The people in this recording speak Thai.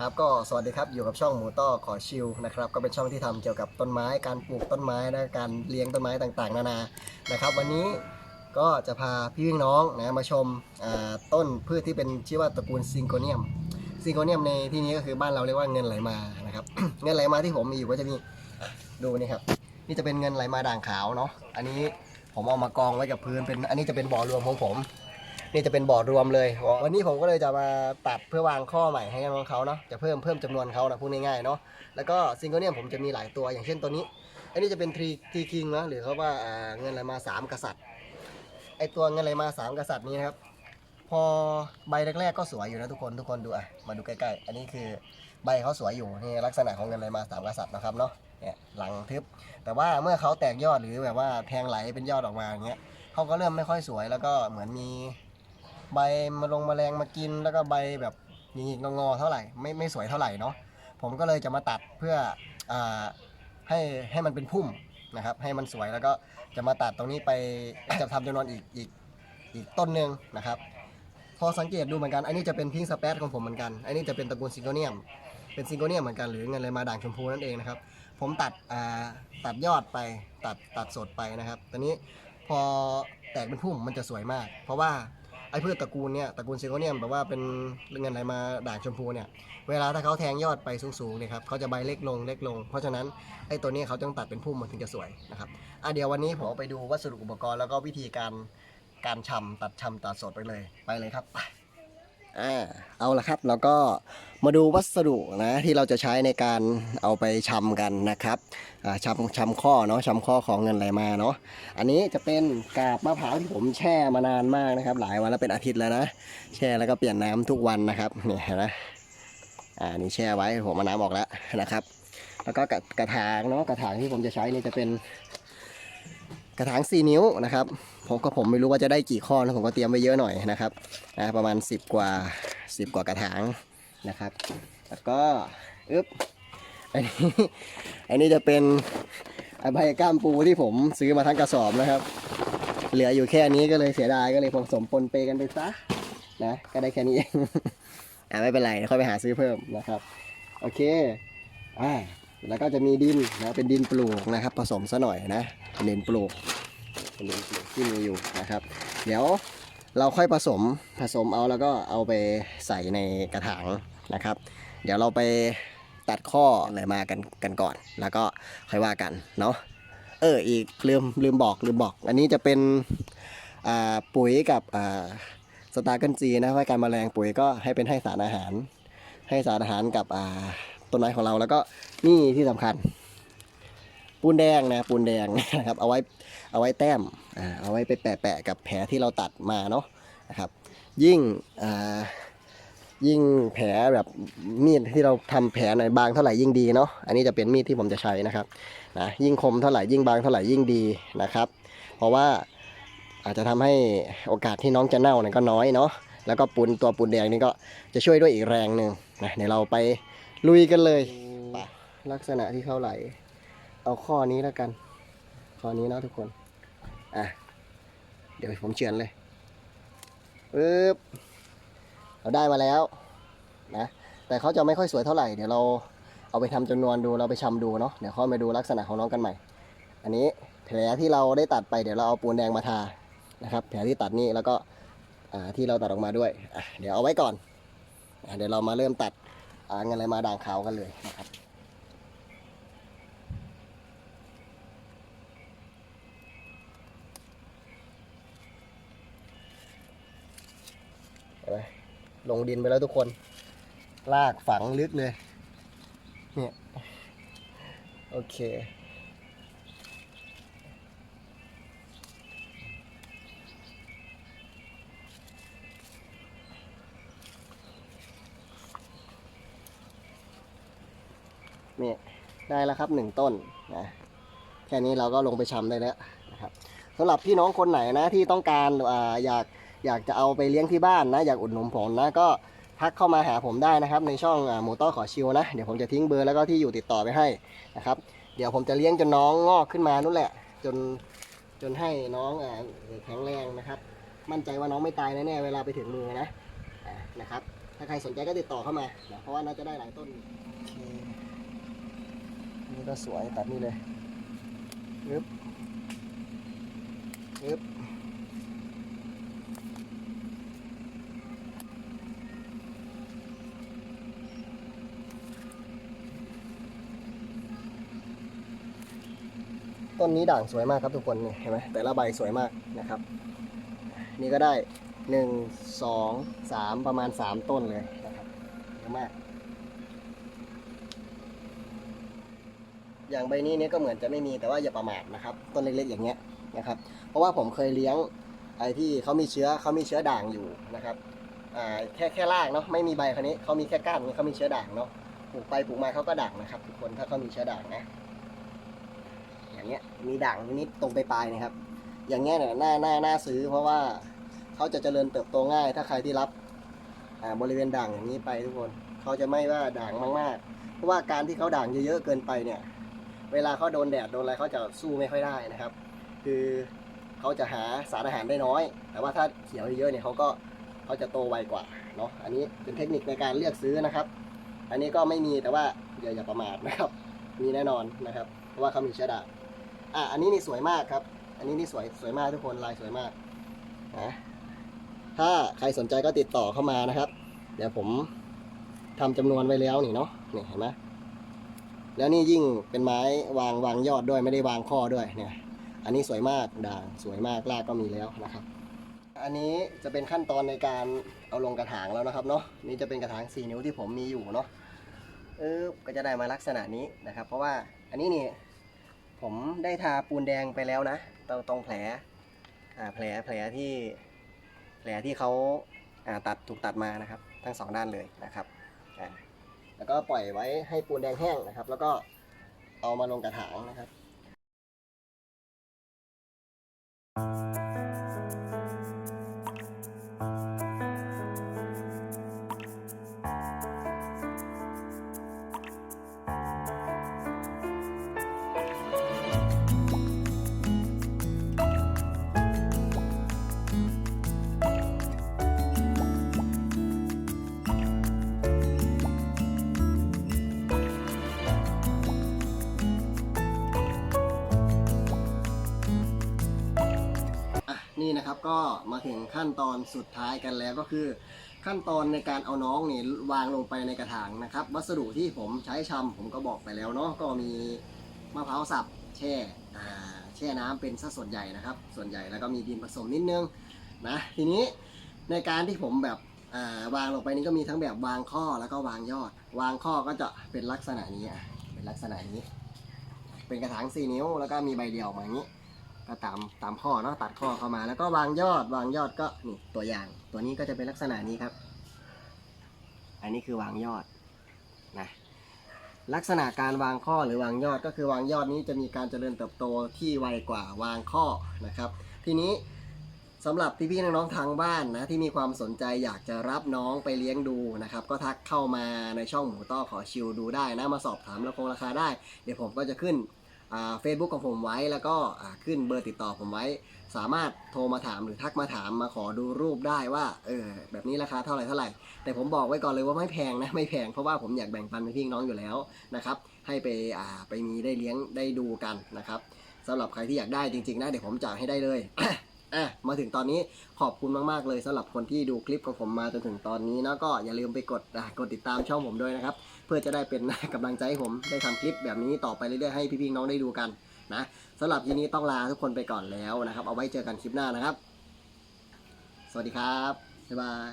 ครับก็สวัสดีครับอยู่กับช่องหมูต้อขอชิลนะครับก็เป็นช่องที่ทำเกี่ยวกับต้นไม้ การปลูกต้นไม้นะการเลี้ยงต้นไม้ต่างๆ นานานะครับ วันนี้ก็จะพาพี่วิ่งน้องนะมาชมาต้นพืชที่เป็นชื่อว่าตระกูลซิงโกเนียมซิงโกเนียมในที่นี้ก็คือบ้านเราเรียกว่าเงินไหลมานะครับเงินไหลมาที่ผมมีอยู่ก็จะมีดูนี่ครับนี่จะเป็นเงินไหลมาด่างขาวเนาะอันนี้ผมเอามากองไว้กับพื้นเป็นอันนี้จะเป็นบ่อรวมของผม นี่จะเป็นบอร์ดรวมเลย วันนี้ผมก็เลยจะมาตัดเพื่อวางข้อใหม่ให้น้องเขาเนาะจะเพิ่มเพิ่มจำนวนเขานะพูดง่ายๆเนาะแล้วก็ซิงเกิลเนี่ยผมจะมีหลายตัวอย่างเช่นตัวนี้อันนี้จะเป็นทรีทีคิงนะหรือเขาว่าเงินอะไรมาสามกษัตริย์ไอตัวเงินอะไรมาสามกษัตริย์นี้นะครับพอใบแรกๆก็สวยอยู่นะทุกคนทุกคนดูอะมาดูใกล้ๆ อันนี้คือใบเขาสวยอยู่นี่ลักษณะของเงินอะไรมาสามกษัตริย์นะครับเนาะเนี่ยหลังทึบ แต่ว่าเมื่อเขาแตกยอดหรือแบบว่าแทงไหลเป็นยอดออกมาอย่างเงี้ยเขาก็เริ่มไม่ค่อยสวยแล้วก็เหมือนมี ใบมาลงแมลงมากินแล้วก็ใบแบบหยิกๆงอๆเท่าไหร่ไม่ไม่สวยเท่าไหร่เนาะผมก็เลยจะมาตัดเพื่ออาให้ให้มันเป็นพุ่มนะครับให้มันสวยแล้วก็จะมาตัดตรงนี้ไปจะทำจำนวนอีกอีกอีกต้นหนึ่งนะครับ พอสังเกตดูเหมือนกัน อันนี้จะเป็นพิงสเปซของผมเหมือนกัน อันนี้จะเป็นตระกูลซิงโกเนียม เป็นซิงโกเนียมเหมือนกันหรือเงินเลยมาด่างชมพูนั่นเองนะครับ ผมตัดอ่าตัดยอดไปตัดตัดสดไปนะครับ ตอนนี้พอแตกเป็นพุ่มมันจะสวยมาก เพราะว่า อ้พืชตระกูลเนี่ยตระกูลซิโกเนียมแบบว่าเป็นเงินอะไรมาด่างชมพูเนี่ยเวลาถ้าเขาแทงยอดไปสูงๆเนี่ยครับเขาจะใบเล็กลงเล็กลง เพราะฉะนั้นไอ้ตัวนี้เขาต้องตัดเป็นพุ่มมันถึงจะสวยนะครับอะเดี๋ยววันนี้ผมไปดูวัสดุอุปกรณ์แล้วก็วิธีการการชำตัดชำตัดสดไปเลยไปเลยครับไปอ่าเอาละครับแล้วก็ มาดูวัสดุนะที่เราจะใช้ในการเอาไปชำกันนะครับอ่าชำชำข้อเนาะชำข้อของเงินไหลมาเนาะอันนี้จะเป็นกาบมะพร้าวที่ผมแช่มานานมากนะครับ หลายวันแล้วเป็นอาทิตย์แล้วนะแช่แล้วก็เปลี่ยนน้ำทุกวันนะครับเนี่ยเห็นไหมอ่านี่แช่ไว้ผมเอาน้ำออกแล้วนะครับ แล้วก็กระกระถางเนาะกระถางที่ผมจะใช้นี่จะเป็นกระถาง 4 นิ้วนะครับผมก็ผมไม่รู้ว่าจะได้กี่ข้อนะผมก็เตรียมไว้เยอะหน่อยนะครับนะประมาณ 10 กว่า 10 กว่ากระถาง นะครับ แล้วก็อึ๊บอันนี้อันนี้จะเป็นใบก้ามปูที่ผมซื้อมาทั้งกระสอบนะครับ เหลืออยู่แค่นี้ก็เลยเสียดายก็เลยผสมปนเปกันไปซะนะก็ได้แค่นี้เองอ่าไม่เป็นไรเดี๋ยวค่อยไปหาซื้อเพิ่มนะครับ โอเคอ่าแล้วก็จะมีดินนะเป็นดินปลูกนะครับ ผสมซะหน่อยนะเนดินปลูกเป็นดินปลูกที่มีอยู่นะครับ เดี๋ยวเราค่อยผสมผสมเอาแล้วก็เอาไปใส่ในกระถาง นะครับ เดี๋ยวเราไปตัดข้ออะไรมากันกันก่อน แล้วก็ค่อยว่ากันเนาะเอออีกลืมลืมบอกลืมบอก อันนี้จะเป็นปุ๋ยกับสตาร์กันจีนะว่าการแมลงปุ๋ยก็ให้เป็นให้สารอาหาร ให้สารอาหารกับต้นไม้ของเราแล้วก็นี่ที่สำคัญ ปูนแดงนะปูนแดงนะครับ เอาไว้เอาไว้แต้มเอาไว้ไปแปะๆกับแผลที่เราตัดมาเนาะนะครับ ยิ่ง ยิ่งแผลแบบมีดที่เราทำแผลในบางเท่าไหร่ยิ่งดีเนาะอันนี้จะเป็นมีดที่ผมจะใช้นะครับนะยิ่งคมเท่าไหร่ยิ่งบางเท่าไหร่ยิ่งดีนะครับ เพราะว่าอาจจะทำให้โอกาสที่น้องจะเน่าเนี่ยก็น้อยเนาะแล้วก็ปูนตัวปูนแดงนี่ก็จะช่วยด้วยอีกแรงหนึ่งนะเดี๋ยวเราไปลุยกันเลย ลักษณะที่เขาไหล เอาข้อนี้แล้วกัน ข้อนี้เนาะทุกคนอะเดี๋ยวผมเฉือนเลยปึ๊บ เราได้มาแล้วนะแต่เขาจะไม่ค่อยสวยเท่าไหร่เดี๋ยวเราเอาไปทำจำนวนดูเราไปชำดูเนาะเดี๋ยวค่อยมาดูลักษณะของน้องกันใหม่ อันนี้แผลที่เราได้ตัดไปเดี๋ยวเราเอาปูนแดงมาทานะครับ แผลที่ตัดนี่แล้วก็ที่เราตัดออกมาด้วยเดี๋ยวเอาไว้ก่อนอเดี๋ยวเรามาเริ่มตัดอ่านอะไรมาด่างขาวกันเลยนะครับ เห็นไหม ลงดินไปแล้วทุกคน ลากฝังลึกเลย เนี่ย โอเค เนี่ยได้แล้วครับหนึ่งต้นนะแค่นี้เราก็ลงไปชำได้แล้วนะครับสำหรับพี่น้องคนไหนนะที่ต้องการออยาก อยากจะเอาไปเลี้ยงที่บ้านนะ อยากอุดหนุนผมนะก็ทักเข้ามาหาผมได้นะครับ ในช่องอ่าหมูต้อขอชิวนะ เดี๋ยวผมจะทิ้งเบอร์แล้วก็ที่อยู่ติดต่อไปให้นะครับ เดี๋ยวผมจะเลี้ยงจนน้องงอกขึ้นมานู่นแหละ จนจนให้น้องแข็งแรงนะครับ มั่นใจว่าน้องไม่ตายแน่ๆเวลาไปถึงมือนะนะครับ ถ้าใครสนใจก็ติดต่อเข้ามาเพราะว่าน่าจะได้หลายต้นนี่ก็สวยตัดนี่เลยปึ๊บปึ๊บ ต้นนี้ด่างสวยมากครับทุกคนเห็นไหมแต่ละใบสวยมากนะครับ นี่ก็ได้หนึ่งสองสามประมาณสามต้นเลยนะครับเยอะมาก อย่างใบนี้เนี่ยก็เหมือนจะไม่มีแต่ว่าอย่าประมาทนะครับ ต้นเล็กๆอย่างเงี้ยนะครับ เพราะว่าผมเคยเลี้ยงไอ้ที่เขามีเชื้อเขามีเชื้อด่างอยู่นะครับอ่าแค่แค่รากเนาะไม่มีใบคันนี้เขามีแค่ก้านนี้เขามีเชื้อด่างเนาะปลูกไปปลูกมาเขาก็ด่างนะครับ ทุกคนถ้าเขามีเชื้อด่างนะ อย่างเงี้ยมีด่างนิดตรงปลายๆนะครับ อย่างเงี้ยเนี่ยน่าน่าน่าซื้อ เพราะว่าเขาจะเจริญเติบโตง่าย ถ้าใครที่รับบริเวณด่างอย่างนี้ไปทุกคนเขาจะไม่ว่าด่างมากๆ เพราะว่าการที่เขาด่างเยอะๆเกินไปเนี่ย เวลาเขาโดนแดดโดนอะไรเขาจะสู้ไม่ค่อยได้นะครับ คือเขาจะหาสารอาหารได้น้อย แต่ว่าถ้าเขียวเยอะเนี่ยเขาก็เขาจะโตไวกว่าเนาะอันนี้เป็นเทคนิคในการเลือกซื้อนะครับ อันนี้ก็ไม่มีแต่ว่าอย่าอย่าประมาทนะครับ มีแน่นอนนะครับ เพราะว่าเขามีเชื้อด่าง อะอันนี้นี่สวยมากครับ อันนี้นี่สวยสวยมากทุกคนลายสวยมากนะถ้าใครสนใจก็ติดต่อเข้ามานะครับ เดี๋ยวผมทำจำนวนไว้แล้วนี่เนาะนี่เห็นไหมแล้วนี่ยิ่งเป็นไม้วางวางยอดด้วยไม่ได้วางข้อด้วยเนี่ย อันนี้สวยมากด่างสวยมากรากก็มีแล้วนะครับ อันนี้จะเป็นขั้นตอนในการเอาลงกระถางแล้วนะครับเนาะนี่จะเป็นกระถาง4นิ้วที่ผมมีอยู่เนาะเออก็จะได้มาลักษณะนี้นะครับ เพราะว่าอันนี้นี่ ผมได้ทาปูนแดงไปแล้วนะตรงตรงแผลแผลแผลที่แผลที่เขาาตัดถูกตัดมานะครับ ทั้งสองด้านเลยนะครับแล้วก็ปล่อยไว้ให้ปูนแดงแห้งนะครับ แล้วก็เอามาลงกระถางนะครับ นะครับ ก็มาถึงขั้นตอนสุดท้ายกันแล้วก็คือ ขั้นตอนในการเอาน้องนี่วางลงไปในกระถางนะครับ วัสดุที่ผมใช้ชำผมก็บอกไปแล้วเนาะก็มีมะพร้าวสับแช่แช่น้ำเป็นสัดส่วนใหญ่นะครับ ส่วนใหญ่แล้วก็มีดินผสมนิดนึงนะทีนี้ในการที่ผมแบบาวางลงไปนี้ก็มีทั้งแบบวางข้อแล้วก็วางยอด วางข้อก็จะเป็นลักษณะนี้เป็นลักษณะนี้ เป็นกระถาง4นิ้วแล้วก็มีใบเดียวมาอย่างนี้ ก็ตามตามข้อเนาะตัดข้อเข้ามา แล้วก็วางยอดวางยอดก็นี่ตัวอย่าง ตัวนี้ก็จะเป็นลักษณะนี้ครับ อันนี้คือวางยอดนะลักษณะการวางข้อหรือวางยอดก็คือวางยอดนี้จะมีการเจริญเติบโตที่ไวกว่าวางข้อนะครับ ทีนี้สำหรับพี่ๆน้องๆทางบ้านนะที่มีความสนใจอยากจะรับน้องไปเลี้ยงดูนะครับ ก็ทักเข้ามาในช่องหมูต้อขอชิลดูได้นะมาสอบถามราคงราคาได้ เดี๋ยวผมก็จะขึ้น เฟซบุ๊กของผมไว้แล้วก็ขึ้นเบอร์ติดต่อผมไว้ สามารถโทรมาถามหรือทักมาถามมาขอดูรูปได้ว่าเออแบบนี้ราคาเท่าไหร่เท่าไหร่ แต่ผมบอกไว้ก่อนเลยว่าไม่แพงนะไม่แพงเพราะว่าผมอยากแบ่งปันพี่น้องอยู่แล้วนะครับให้ไปอ่าไปมีได้เลี้ยงได้ดูกันนะครับสำหรับใครที่อยากได้จริงๆนะเดี๋ยวผมจ่ายให้ได้เลย อะมาถึงตอนนี้ขอบคุณมากๆเลยสำหรับคนที่ดูคลิปของผมมาจนถึงตอนนี้นะก็อย่าลืมไปกดอะกดติดตามช่องผมด้วยนะครับ เพื่อจะได้เป็น กำลังใจให้ผมได้ทำคลิปแบบนี้ต่อไปเรื่อยๆให้พี่ๆน้องได้ดูกันนะสำหรับทีนี้ต้องลาทุกคนไปก่อนแล้วนะครับ เอาไว้เจอกันคลิปหน้านะครับ สวัสดีครับบ๊ายบาย